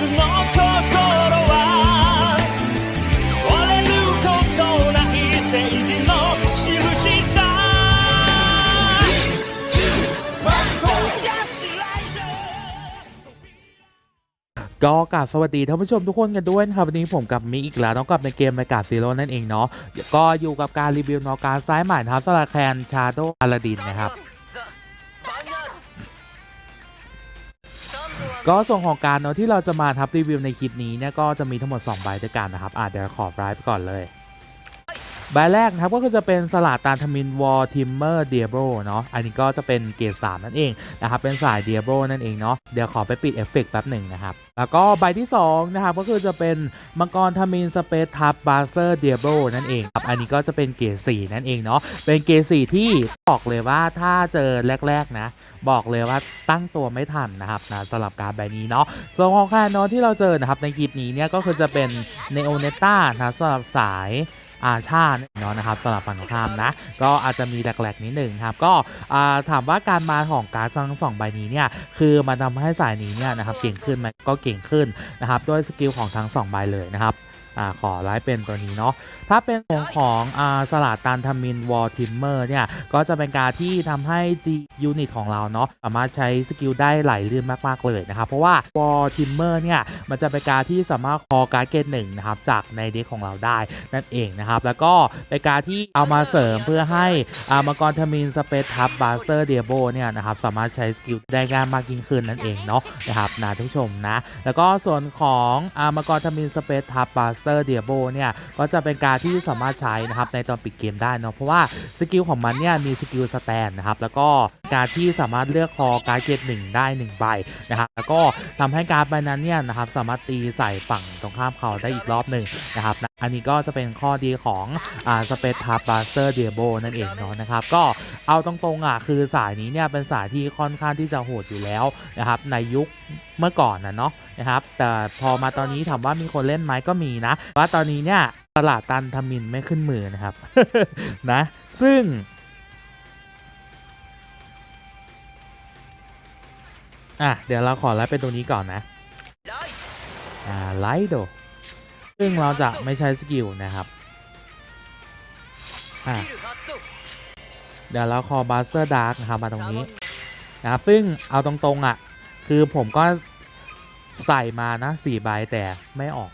の心は折れることない正義の印さ Just like that ก็กราบสวัสดีท่านผู้ชมทุกคนกันด้วยนะครับวันนี้ผมกับมิกอีกแล้วน้องกับในเกมในกาซีโร่นั่นเองเนาะเดี๋ยวก็อยู่กับการรีวิวเนอการซ้ายใหม่นะครับสลัดแคนชาโดอาลาดินนะครับ ก็ส่วนของการเนาะที่เราจะมาทับรีวิวในคลิปนี้เนี่ยก็จะมีทั้งหมด2ใบด้วยกันนะครับอะเดี๋ยวขอไลฟ์ไปก่อนเลย ใบแรกนะครับก็คือจะเป็นสลัดตาทมินวอลทิมเมอร์เดียโบเนาะอันนี้ก็จะเป็นเกรด3นั่นเองนะครับเป็นสายเดียโบนั่นเองเนาะเดี๋ยวขอไปปิดเอฟเฟกต์แป๊บหนึ่งนะครับแล้วก็ใบที่2นะครับก็คือจะเป็นมังกรทมินสเปซทับบาเซอร์เดียโบนั่นเองครับอันนี้ก็จะเป็นเกรด4นั่นเองเนาะเป็นเกรด4ที่บอกเลยว่าถ้าเจอแรกๆนะบอกเลยว่าตั้งตัวไม่ทันนะครับนะสำหรับการใบนี้เนาะส่วนของแคนเนาะที่เราเจอนะครับในคลิปนี้เนี่ยก็คือจะเป็นเนโอเนต้านะสำหรับสาย อาชาเนาะนะครับสำหรับฝั่งข้ามนะ ก็อาจจะมีแหลกๆนิดหนึ่งครับก็ถามว่าการมาของการทั้งสองใบนี้เนี่ยคือมันทำให้สายนี้เนี่ยนะครับเก่งขึ้นไหมก็เก่งขึ้นนะครับด้วยสกิลของทั้งสองใบเลยนะครับ อ่าขอไลฟ์เป็นตัวนี้เนาะถ้าเป็นของของอ่าสลัดตันทามินวอลทิมเมอร์เนี่ยก็จะเป็นการที่ทำให้ G Unit ของเราเนาะสามารถใช้สกิลได้ไหลลื่นมากๆเลยนะครับเพราะว่าวอลทิมเมอร์เนี่ยมันจะเป็นการที่สามารถคอการ์ดเกตหนึ่งนะครับจากในเด็กของเราได้นั่นเองนะครับแล้วก็เป็นการที่เอามาเสริมเพื่อให้อามังกรทามินสเปซทับบาสเตอร์เดียโบเนี่ยนะครับสามารถใช้สกิลได้ง่ายมากยิ่งขึ้นนั่นเองเนาะนะครับนะท่านผู้ชมนะแล้วก็ส่วนของอามังกรทามินสเปซทับบาสเตอร์เดียโบเนี่ย ก็จะเป็นการที่สามารถใช้นะครับในตอนปิดเกมได้เนาะเพราะว่าสกิลของมันเนี่ยมีสกิลสแตนนะครับแล้วก็ การที่สามารถเลือกคอการ์ดเกตหนึ่งได้1ใบนะครับแล้วก็ทำให้การ์ดใบนั้นเนี่ยนะครับสามารถตีใส่ฝั่งตรงข้ามเขาได้อีกรอบหนึ่งนะครับนะอันนี้ก็จะเป็นข้อดีของอ่าสเปซทับบาสเตอร์เดียโบนั่นเองเนาะนะครับก็เอาตรงๆอะคือสายนี้เนี่ยเป็นสายที่ค่อนข้างที่จะโหดอยู่แล้วนะครับในยุคเมื่อก่อนนะเนาะนะครับแต่พอมาตอนนี้ถามว่ามีคนเล่นไหมก็มีนะว่าตอนนี้เนี่ยตลาดตันทมินไม่ขึ้นมือนะครับนะซึ่ง อะเดี๋ยวเราขอไลฟ์เป็นตัวนี้ก่อนนะอ่าไลท์โดซึ่งเราจะไม่ใช้สกิลนะครับอะเดี๋ยวเราขอบาสเตอร์ดาร์กนะครับมาตรงนี้นะครับซึ่งเอาตรงๆอะคือผมก็ใส่มานะสี่ใบแต่ไม่ออก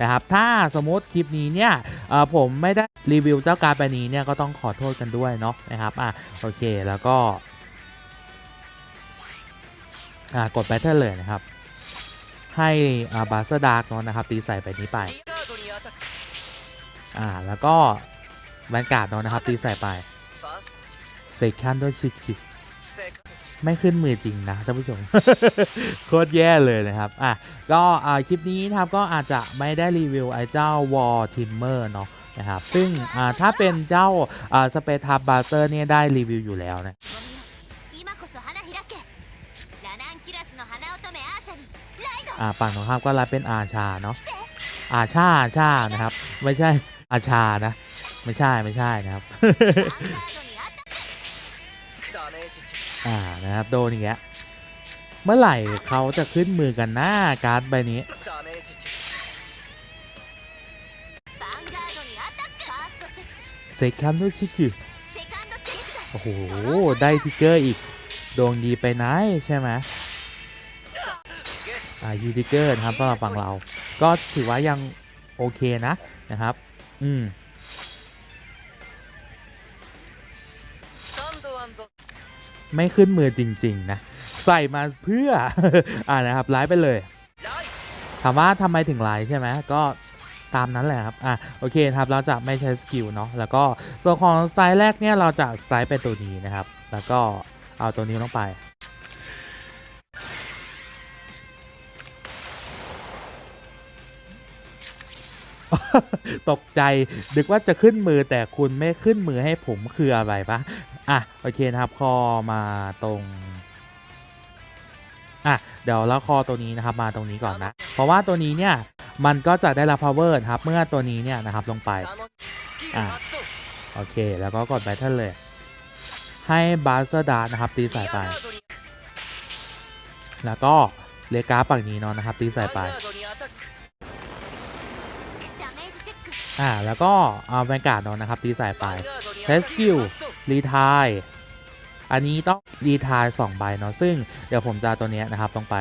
นะครับถ้าสมมติคลิปนี้เนี่ยอ่อผมไม่ได้รีวิวเจ้าการดใบนี้เนี่ยก็ต้องขอโทษกันด้วยเนาะนะครับอะโอเคแล้วก็ กดแบตเทิลเลยนะครับ ให้บาสเตอร์ดาร์กเนาะนะครับตีใส่ไปนี้ไปอ่าแล้วก็แวนการ์ดเนาะนะครับตีใส่ไปเซคันด้วยชิคิไม่ขึ้นมือจริงนะท่านผู้ชม โคตรแย่เลยนะครับ อะ ก็อ่าคลิปนี้นะครับก็อาจจะไม่ได้รีวิวไอ้เจ้าวอลทิมเมอร์เนาะนะครับ ซึ่งอ่าถ้าเป็นเจ้าอ่าสเปทับบาเตอร์เนี่ยได้รีวิวอยู่แล้วนะ อ่าฝั่งตรงข้ามก็รับเป็นอาชาเนาะอาชาอาชานะครับ ไม่ใช่อาชานะ ไม่ใช่ไม่ใช่นะครับอ่านะครับโดนอย่างเงี้ยเมื่อไหร่เขาจะขึ้นมือกันหน้าการ์ดใบนี้เซคันด์ด้วยชิคกี้โอ้โห ได้ทิกเกอร์อีก ดวงดีไปไหนใช่ไหม ยูทิเกอร์นะครับสำหรับฝั่งเรา ก็ถือว่ายังโอเคนะนะครับ อืมไม่ขึ้นมือจริง ๆ นะ ใส่มาเพื่อ อ่านะครับไลฟ์ไปเลยถามว่าทำไมถึงไลฟ์ใช่ไหมก็ตามนั้นแหละครับ อะ โอเคครับ เราจะไม่ใช้สกิลเนาะ แล้วก็ส่วนของสไตล์แรกเนี่ย เราจะสไตล์เป็นตัวนี้นะครับ แล้วก็เอาตัวนี้ลงไป ตกใจนึกว่าจะขึ้นมือแต่คุณไม่ขึ้นมือให้ผมคืออะไรปะอะโอเคนะครับคอมาตรงอะเดี๋ยวแล้วคอตัวนี้นะครับมาตรงนี้ก่อนนะ เพราะว่าตัวนี้เนี่ยมันก็จะได้รับ power นะครับเมื่อตัวนี้เนี่ยนะครับลงไปอะโอเคแล้วก็กด battle เลย ให้บาสเตอร์ดานะครับตีสายไป แล้วก็เลกาฝั่งนี้เนาะนะครับตีใส่ไป อ่าแล้วก็เอาแวนกาดนอนนะครับดีไซน์ไปเทสกิลรีทายอันนี้ต้องรีทาย2ใบเนาะซึ่งเดี๋ยวผมจะตัวนี้นะครับต้องไป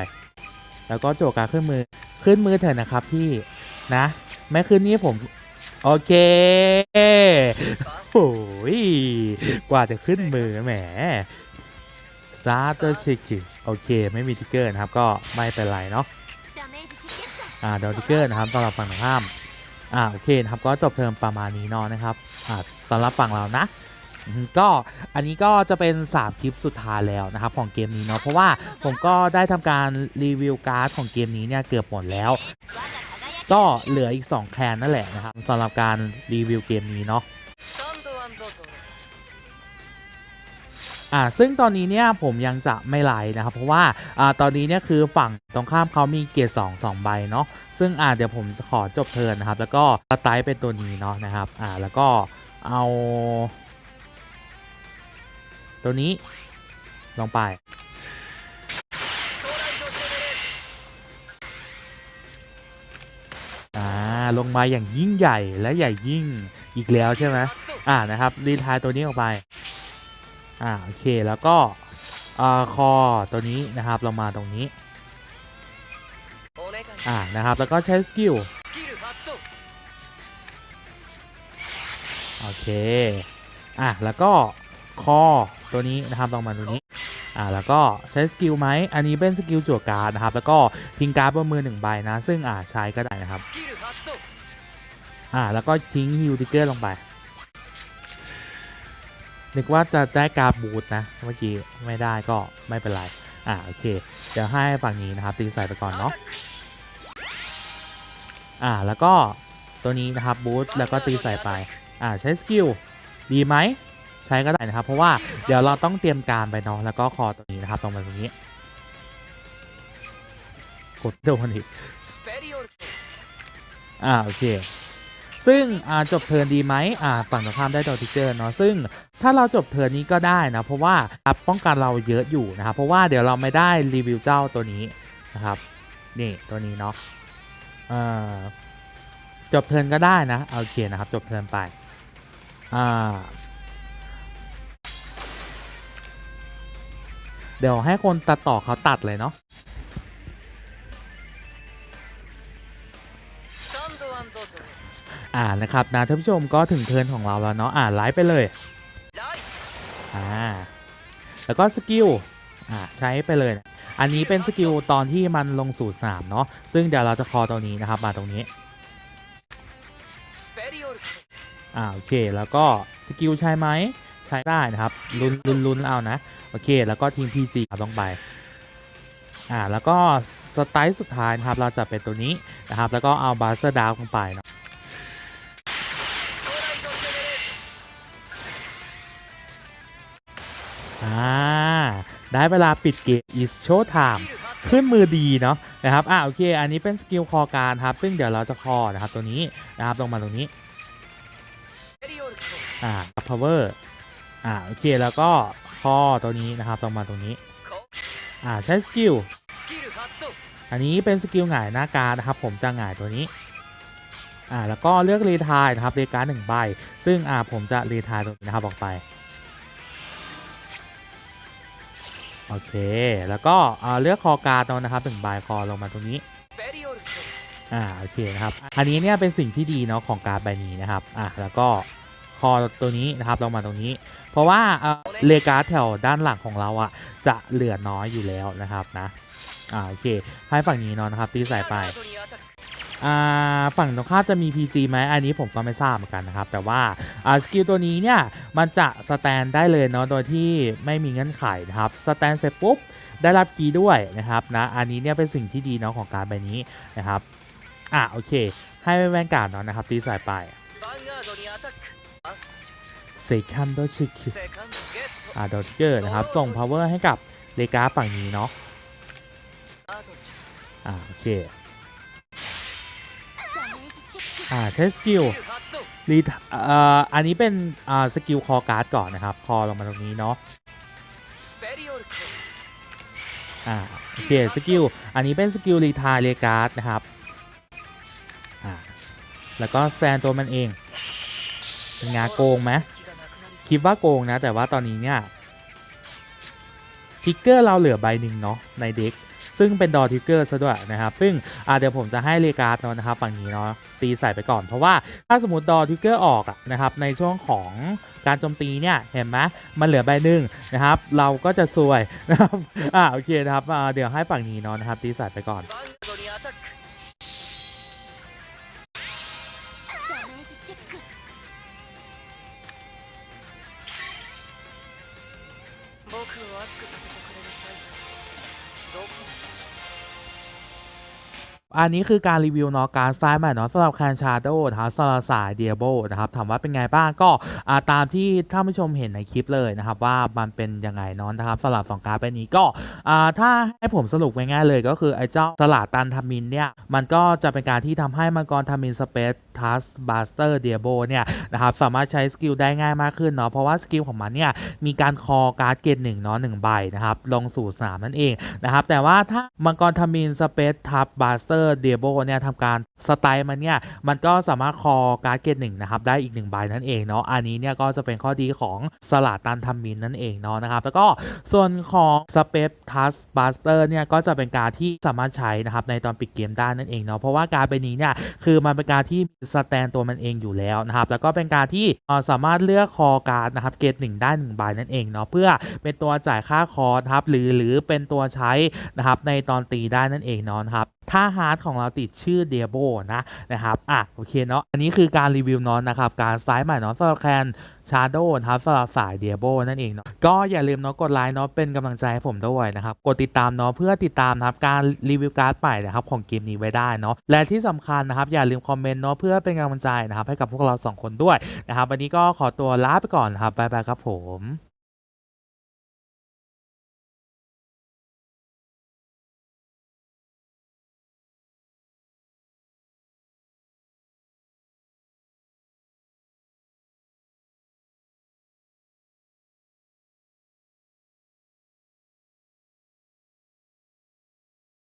แล้วก็โจกาขึ้นมือขึ้นมือเถอะนะครับพี่นะแม้คืนนี้ผม โอเคโอ้ยกว่าจะขึ้นมือแหมซาร์เตชิคโอเค ไม่มีทิกเกอร์นะครับ ก็ไม่เป็นไรเนาะอ่าดอทิกเกอร์นะครับสำหรับฝั่งห้าม อ่าโอเคนะครับก็จบเทอมประมาณนี้เนาะนะครับอ่าสำหรับฝั่งเรานะก็อันนี้ก็จะเป็น 3 คลิปสุดท้ายแล้วนะครับของเกมนี้เนาะเพราะว่าผมก็ได้ทำการรีวิวการ์ดของเกมนี้เนี่ยเกือบหมดแล้ว ก็เหลืออีก 2 แคลนนั่นแหละนะครับสำหรับการรีวิวเกมนี้เนาะ อ่าซึ่งตอนนี้เนี่ยผมยังจะไม่ไลนนะครับ เพราะว่าอ่าตอนนี้เนี่ยคือฝั่งตรงข้ามเขามีเกียร์สองสองใบเนาะซึ่งอ่าเดี๋ยวผมขอจบเทิร์นนะครับ แล้วก็สไตล์เป็นตัวนี้เนาะนะครับอ่าแล้วก็เอาตัวนี้ลงไป อ่า ลงมาอย่างยิ่งใหญ่และใหญ่ยิ่งอีกแล้วใช่ไหมอ่านะครับ รีทายตัวนี้ออกไป อ่าโอเคแล้วก็คอตัวนี้นะครับเรามาตรงนี้อ่านะครับแล้วก็ใช้สกิลโอเคอ่าแล้วก็คอตัวนี้นะครับลองมาตรงนี้อ่าแล้วก็ใช้สกิลไหมอันนี้เป็นสกิลจั่วการ์ดนะครับแล้วก็ทิ้งการ์ดบนมือหนึ่งใบนะ ซึ่งอ่าใช้ก็ได้นะครับอ่าแล้วก็ทิ้งฮิวติเกอร์ลงไป นึกว่าจะได้กาบูดนะเมื่อกี้ไม่ได้ก็ไม่เป็นไร อ่าโอเค เดี๋ยวให้ฝั่งนี้นะครับตีใส่ไปก่อนเนาะอ่าแล้วก็ตัวนี้นะครับบูทแล้วก็ตีใส่ไป อ่าใช้สกิลดีไหมใช้ก็ได้นะครับ เพราะว่าเดี๋ยวเราต้องเตรียมการไปเนาะแล้วก็คอตัวนี้นะครับตรงมาตรงนี้กดโดนอีกอ่าโอเค ซึ่งจบเทิร์นดีไหมฝั่งตรงข้ามได้ดอทิเจอร์เนาะซึ่งถ้าเราจบเทิร์นนี้ก็ได้นะ เพราะว่าป้องกันเราเยอะอยู่นะครับเพราะว่าเดี๋ยวเราไม่ได้รีวิวเจ้าตัวนี้นะครับนี่ตัวนี้เนาะจบเทิร์นก็ได้นะโอเคนะครับจบเทิร์นไปเดี๋ยวให้คนตัดต่อเขาตัดเลยเนาะ อ่านะครับนะท่านผู้ชมก็ถึงเทิร์นของเราแล้วเนาะอ่าไลฟ์ไปเลยอ่าแล้วก็สกิลอ่าใช้ไปเลย อันนี้เป็นสกิลตอนที่มันลงสู่สนามเนาะซึ่งเดี๋ยวเราจะคอตัวนี้นะครับมาตรงนี้อ่าโอเคแล้วก็สกิลใช้ไหมใช้ได้นะครับลุนลุ้นลุ้นเอานะโอเค แล้วก็ทีม PG ครับลงไปอ่าแล้วก็สไตล์สุดท้ายนะครับเราจะเป็นตัวนี้นะครับแล้วก็เอาบาสเตอร์ดาวลงไปเนาะ ได้เวลาปิดเกมอีสโชว์ไทม์ขึ้นมือดีเนาะนะครับอ่าโอเค อันนี้เป็นสกิลคอการครับ ซึ่งเดี๋ยวเราจะคอนะครับตัวนี้นะครับลงมาตรงนี้อ่า power อ่าโอเคแล้วก็คอตัวนี้นะครับลงมาตรงนี้อ่าใช้สกิลอันนี้เป็นสกิลหงายหน้าการนะครับ ผมจะหงายตัวนี้อ่าแล้วก็เลือกรีทายนะครับเลการหนึ่งใบ ซึ่งอ่าผมจะรีทายตัวนะครับออกไป โอเค แล้วก็เลือกคอการ์ดอานะครับถึงบายคอลงมาตรงนี้อ่าโอเคนะครับ อันนี้เนี่ยเป็นสิ่งที่ดีเนาะของการใบนี้นะครับอ่าแล้วก็คอตัวนี้นะครับลงมาตรงนี้ เพราะว่าเลกาแถวด้านหลังของเราอะ่ะจะเหลือน้อยอยู่แล้วนะครับนะอ่าโอเคให้ฝั่งนี้นอนนะครับตีใส่ไป ฝั่งตรงข้ามจะมี PG ไหมอันนี้ผมก็ไม่ทราบเหมือนกันนะครับ แต่ว่าสกิลตัวนี้เนี่ย มันจะสแตนได้เลยเนาะโดยที่ไม่มีเงื่อนไขนะครับสแตนเสร็จปุ๊บ ได้รับคีย์ด้วยนะครับนะอันนี้เนี่ยเป็นสิ่งที่ดีเนาะของการใบนี้นะครับอะโอเค ให้แวนกาดเนาะนะครับตีสายไปเซคันโดชิคิอ่าโดเกอร์นะครับ ส่งพาวเวอร์ให้กับเลกาฝั่งนี้เนาะอ่าโอเค อ่าใช้สกิลรีอ่าอันนี้เป็นอ่าสกิลคอการ์ดก่อนนะครับ คอลงมาตรงนี้เนาะอ่าโอเคสกิลอันนี้เป็นสกิลรีทายเรการ์ดนะครับอ่าแล้วก็แฟนตัวมันเองเงาโกงไหมคิดว่าโกงนะ แต่ว่าตอนนี้เนี่ยทิกเกอร์เราเหลือใบหนึ่งเนาะในเด็ก ซึ่งเป็นดอทิกเกอร์ซะด้วยนะครับ ซึ่งอ่าเดี๋ยวผมจะให้เรการ์ดเนาะนะครับฝั่งนี้เนาะตีใส่ไปก่อน เพราะว่าถ้าสมมติดอทิกเกอร์ออกอะนะครับในช่วงของการโจมตีเนี่ยเห็นไหมมันเหลือใบหนึ่งนะครับ เราก็จะซวยนะครับอ่าโอเคนะครับอ่าเดี๋ยวให้ฝั่งนี้เนาะนะครับตีใส่ไปก่อน ダメージチェック僕を熱くさせて jogo อันนี้คือการรีวิวเนาะการสไตล์ใหม่เนาะสำหรับแคนชาโดนะครับสำหรับสายเดียโบนะครับถามว่าเป็นไงบ้างก็ตามที่ท่านผู้ชมเห็นในคลิปเลยนะครับว่ามันเป็นยังไงนาะนะครับสำหรับสองการเป็นนี้ก็ถ้าให้ผมสรุปง่ายๆเลยก็คือไอ้เจ้าสลาตันทามินเนี่ยมันก็จะเป็นการที่ทำให้มังกรทามินสเปซทัสบาสเตอร์เดียโบเนี่ยนะครับสามารถใช้สกิลได้ง่ายมากขึ้นเนาะเพราะว่าสกิลของมันเนี่ยมีการคอการ์ดเกตหนึ่งเนาะหนึ่งใบนะครับลงสู่สนามนั่นเองนะครับแต่ว่าถ้ามังกรทามินสเปซทับบาสเตอร์เดียโบเนี่ยทำการสไตล์มันเนี่ย มันก็สามารถคอการ์ดเกตหนึ่งนะครับ ได้อีกหนึ่งใบนั่นเองเนาะอันนี้เนี่ยก็จะเป็นข้อดีของสลาตันทามินนั่นเองเนาะนะครับ แล้วก็ส่วนของสเปซทัสบาสเตอร์เนี่ยก็จะเป็นการที่สามารถใช้นะครับในตอนปิดเกมได้นั่นเองเนาะเพราะว่าการเป็นนี้เนี่ยคือมันเป็นการที่สแตนตัวมันเองอยู่แล้วนะครับแล้วก็เป็นการที่เออสามารถเลือกคอการ์ดนะครับเกตหนึ่งได้หนึ่งใบนั่นเองเนาะเพื่อเป็นตัวจ่ายค่าคอร์ครับหรือหรือเป็นตัวใช้นะครับในตอนตีได้นั่นเองเนาะครับ ถ้าฮาร์ดของเราติดชื่อเดียโบนะนะครับอะโอเคเนาะอันนี้คือการรีวิวเนาะนะครับการสไตล์ใหม่นาะสำหรับแคนชาร์โดนะครับสำหรับสายเดียโบนั่นเองเนาะก็อย่าลืมเนาะกดไลค์เนาะเป็นกำลังใจให้ผมด้วยนะครับกดติดตามเนาะเพื่อติดตามนะครับการรีวิวการ์ดใหม่นะครับของเกมนี้ไว้ได้เนาะและที่สำคัญนะครับอย่าลืมคอมเมนต์เนาะเพื่อเป็นกำลังใจนะครับให้กับพวกเราสองคนด้วยนะครับวันนี้ก็ขอตัวลาไปก่อนนะครับบ๊ายบายครับผม